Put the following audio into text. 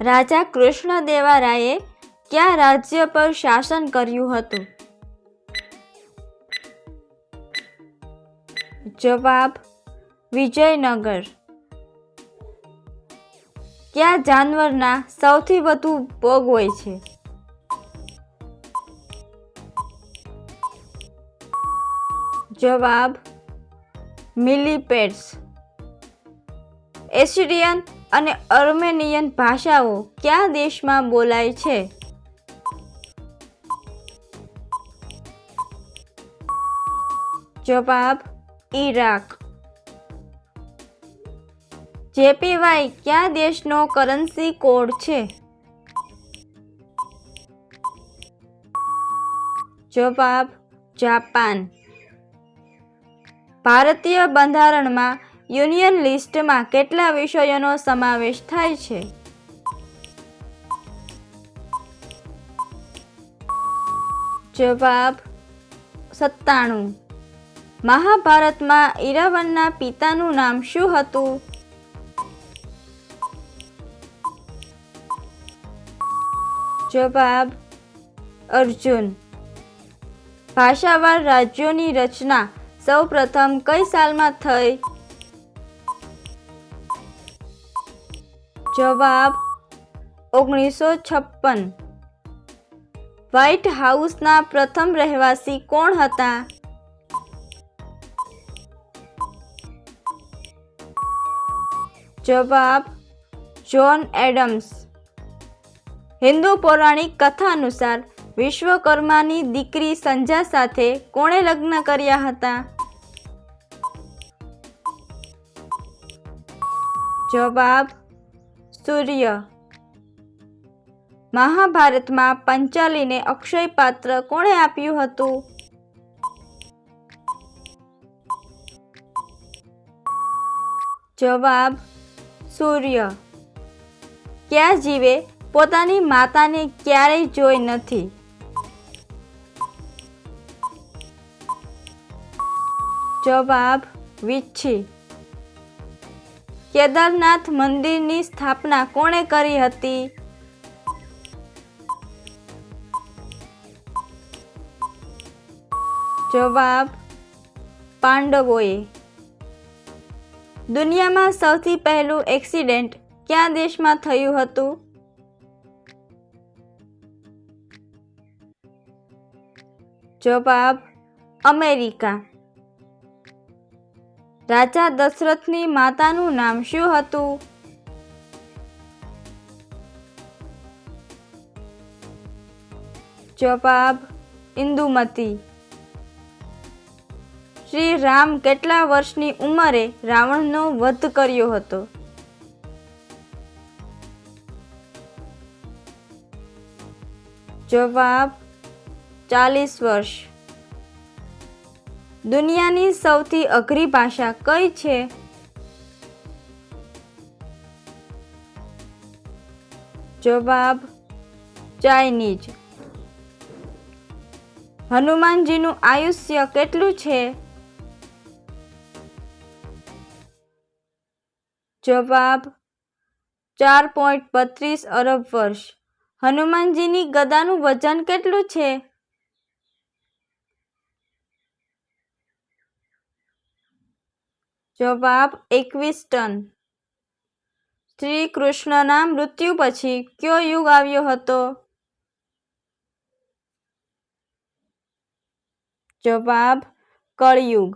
રાજા કૃષ્ણદેવરાયે કયા રાજ્ય પર શાસન કર્યું હતું? જવાબ, વિજયનગર. કયા જાનવરના સૌથી વધુ પગ હોય છે? જવાબ, મિલીપેડ્સ. એસિડિયન અને અર્મેનિયન ભાષાઓ કયા દેશમાં બોલાય છે? જવાબ, ઈરાક. જેપીવાય કયા દેશનો કરન્સી કોડ છે? જવાબ, જાપાન. ભારતીય બંધારણમાં યુનિયન લિસ્ટમાં કેટલા વિષયોનો સમાવેશ થાય છે? જવાબ સત્તાણું. મહાભારતમાં ઈરાવનના પિતાનું નામ શું હતું? જવાબ અર્જુન. ભાષાવાર રાજ્યોની રચના સૌપ્રથમ કઈ સાલમાં થઈ? જવાબ ઓગણીસો છપ્પન. વ્હાઇટ હાઉસના પ્રથમ રહેવાસી કોણ હતા? જવાબ જ્હોન એડમ્સ. હિન્દુ પૌરાણિક કથા અનુસાર વિશ્વકર્માની દીકરી સંજા સાથે કોણે લગ્ન કર્યા હતા? જવાબ સૂર્ય. મહાભારતમાં પંચાલીને અક્ષય પાત્ર કોણે આપ્યું હતું? જવાબ, સૂર્ય. કયા જીવે, પોતાની માતાને ક્યારેય જોઈ નથી. જવાબ વીછી કેદારનાથ મંદિરની સ્થાપના કોણે કરી હતી? જવાબ, પાંડવોએ. દુનિયામાં સૌથી પહેલું એક્સિડન્ટ કયા દેશમાં થયું હતું? જવાબ, અમેરિકા. રાજા દશરથની માતાનું નામ શું હતું? જવાબ, ઇન્દુમતી. શ્રી રામ કેટલા વર્ષની ઉંમરે રાવણનો વધ કર્યો હતો? જવાબ, ચાલીસ વર્ષ. દુનિયાની સૌથી અઘરી ભાષા કઈ છે? જવાબ, ચાઇનીઝ. હનુમાનજીનું આયુષ્ય કેટલું છે? જવાબ, ચાર પોઈન્ટ બત્રીસ અરબ વર્ષ. હનુમાનજીની ગદાનું વજન કેટલું છે? જવાબ એકવીસ ટન. શ્રી કૃષ્ણના મૃત્યુ પછી કયો યુગ આવ્યો હતો? જવાબ કળયુગ.